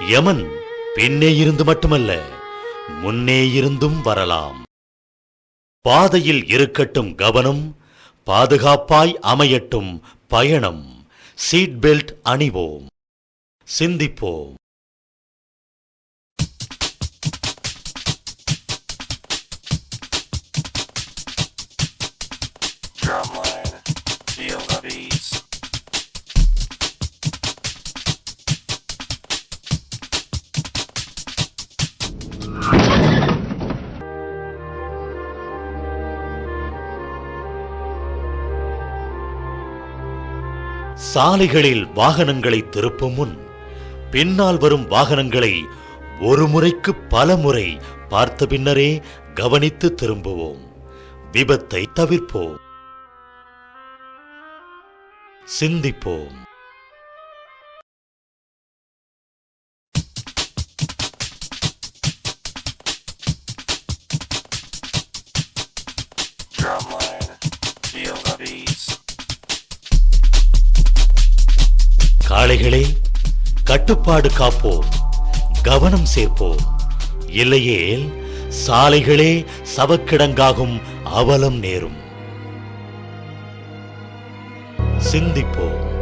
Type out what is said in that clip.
யமன் பின்னே இருந்து மட்டுமல்ல முன்னே இருந்தும் வரலாம். பாதையில் இருக்கட்டும் கவனம் பாதுகாப்பாய் அமையட்டும் பயணம். சீட் பெல்ட் அணிவோம். சிந்திப்போம். Drumline, feel the beats. சாலைகளில் வாகனங்களை திருப்பும் முன் பின்னால் வரும் வாகனங்களை ஒரு முறைக்கு பல முறை பார்த்த பின்னரே கவனித்து திரும்புவோம். விபத்தை தவிர்ப்போம். சிந்திப்போம். Drumline, feel the beats. காளைகளே கட்டுப்பாடு காப்போம் கவனம் சேர்ப்போம். இல்லையேல் சாலைகளே சவக்கிடங்காகும் அவலம் நேரும். சிந்திப்போம்.